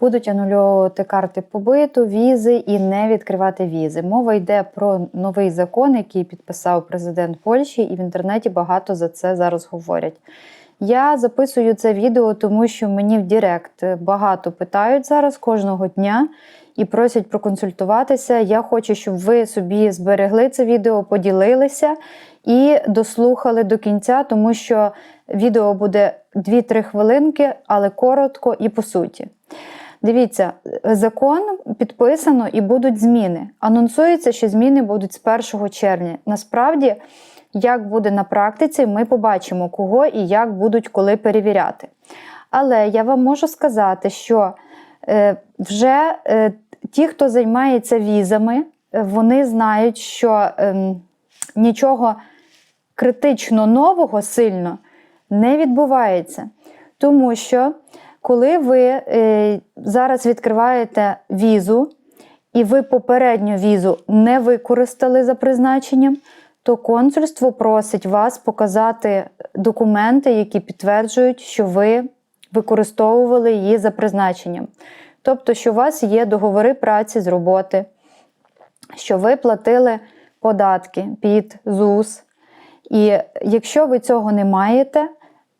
будуть анульовувати карти побиту, візи і не відкривати візи. Мова йде про новий закон, який підписав президент Польщі, і в інтернеті багато за це зараз говорять. Я записую це відео, тому що мені в Директ багато питають зараз кожного дня і просять проконсультуватися. Я хочу, щоб ви собі зберегли це відео, поділилися і дослухали до кінця, тому що відео буде 2-3 хвилинки, але коротко і по суті. Дивіться, закон підписано і будуть зміни. Анонсується, що зміни будуть з 1 червня. Насправді, як буде на практиці, ми побачимо, кого і як будуть коли перевіряти. Але я вам можу сказати, що е, вже е, ті, хто займається візами, е, вони знають, що ем, нічого критично нового сильно не відбувається. Тому що, коли ви е, зараз відкриваєте візу, і ви попередню візу не використали за призначенням, то консульство просить вас показати документи, які підтверджують, що ви використовували її за призначенням. Тобто, що у вас є договори праці з роботи, що ви платили податки під ЗУС. І якщо ви цього не маєте,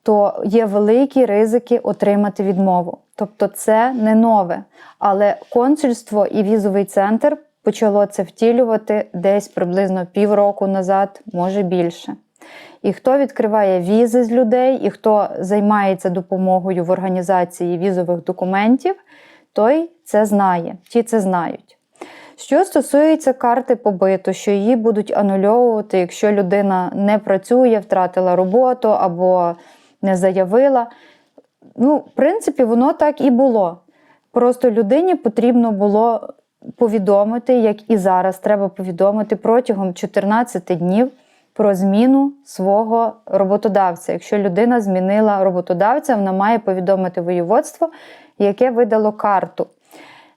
то є великі ризики отримати відмову. Тобто це не нове. Але консульство і візовий центр почало це втілювати десь приблизно півроку назад, може більше. І хто відкриває візи з людей, і хто займається допомогою в організації візових документів, той це знає, ті це знають. Що стосується карти побиту, що її будуть анульовувати, якщо людина не працює, втратила роботу або не заявила. Ну, в принципі, воно так і було. Просто людині потрібно було повідомити, як і зараз треба повідомити протягом 14 днів про зміну свого роботодавця. Якщо людина змінила роботодавця, вона має повідомити воєводство, яке видало карту.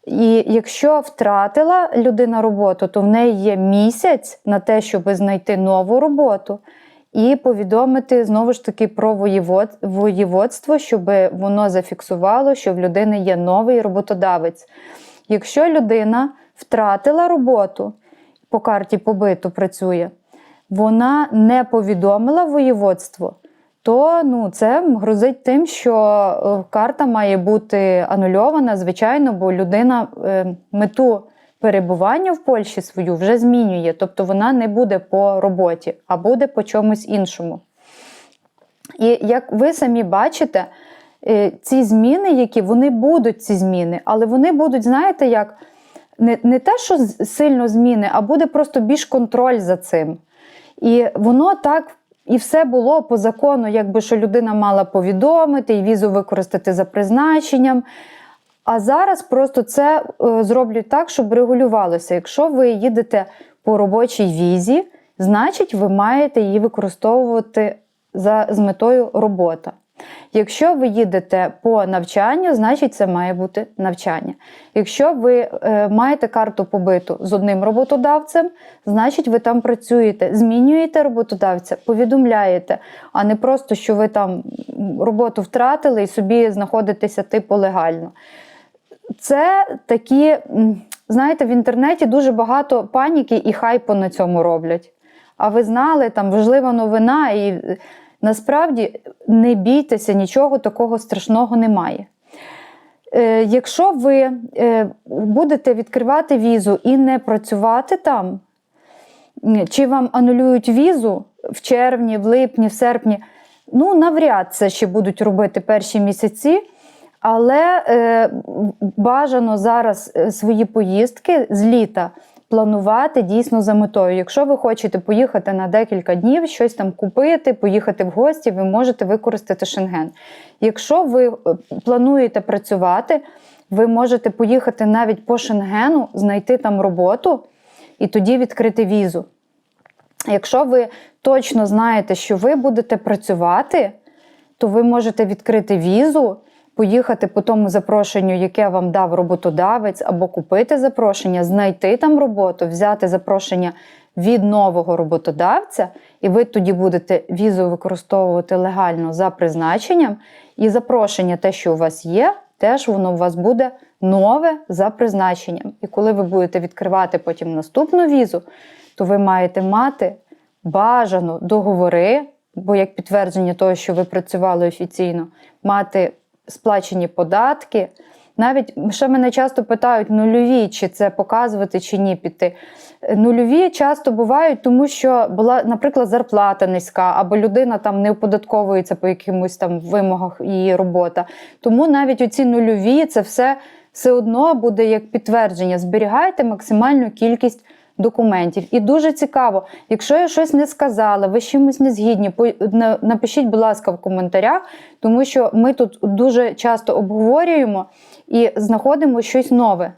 І якщо втратила людина роботу, то в неї є місяць на те, щоб знайти нову роботу і повідомити знову ж таки про воєвод... воєводство, щоб воно зафіксувало, що в людини є новий роботодавець. Якщо людина втратила роботу, по карті побиту працює, вона не повідомила воєводство, то ну, це грозить тим, що е, карта має бути анульована, звичайно, бо людина е, мету перебування в Польщі свою вже змінює, тобто вона не буде по роботі, а буде по чомусь іншому. І як ви самі бачите, е, ці зміни, які вони будуть ці зміни, але вони будуть, знаєте, як не, не те, що сильно зміни, а буде просто більш контроль за цим. І воно так. І все було по закону, якби що людина мала повідомити і візу використати за призначенням. А зараз просто це е, зроблять так, щоб регулювалося. Якщо ви їдете по робочій візі, значить ви маєте її використовувати за, з метою робота. Якщо ви їдете по навчанню, значить це має бути навчання. Якщо ви е, маєте карту побиту з одним роботодавцем, значить ви там працюєте, змінюєте роботодавця, повідомляєте, а не просто, що ви там роботу втратили і собі знаходитеся типу легально. Це такі, знаєте, в інтернеті дуже багато паніки і хайпу на цьому роблять. А ви знали, там важлива новина, і насправді не бійтеся, нічого такого страшного немає. Е, Якщо ви е, будете відкривати візу і не працювати там, чи вам анулюють візу в червні, в липні, в серпні, ну навряд це ще будуть робити перші місяці. Але е, бажано зараз е, свої поїздки з літа планувати дійсно за метою. Якщо ви хочете поїхати на декілька днів, щось там купити, поїхати в гості, ви можете використати шенген. Якщо ви е, плануєте працювати, ви можете поїхати навіть по шенгену, знайти там роботу і тоді відкрити візу. Якщо ви точно знаєте, що ви будете працювати, то ви можете відкрити візу поїхати по тому запрошенню, яке вам дав роботодавець, або купити запрошення, знайти там роботу, взяти запрошення від нового роботодавця, і ви тоді будете візу використовувати легально за призначенням, і запрошення, те, що у вас є, теж воно у вас буде нове за призначенням. І коли ви будете відкривати потім наступну візу, то ви маєте мати бажано договори, бо як підтвердження того, що ви працювали офіційно, мати сплачені податки. Навіть ще мене часто питають, нульові, чи це показувати, чи ні піти. Е, Нульові часто бувають, тому що була, наприклад, зарплата низька, або людина там не оподатковується по якимось там вимогах її робота. Тому навіть оці нульові це все, все одно буде як підтвердження. Зберігайте максимальну кількість документів. І дуже цікаво, якщо я щось не сказала, ви з чимось не згідні, напишіть, будь ласка, в коментарях, тому що ми тут дуже часто обговорюємо і знаходимо щось нове.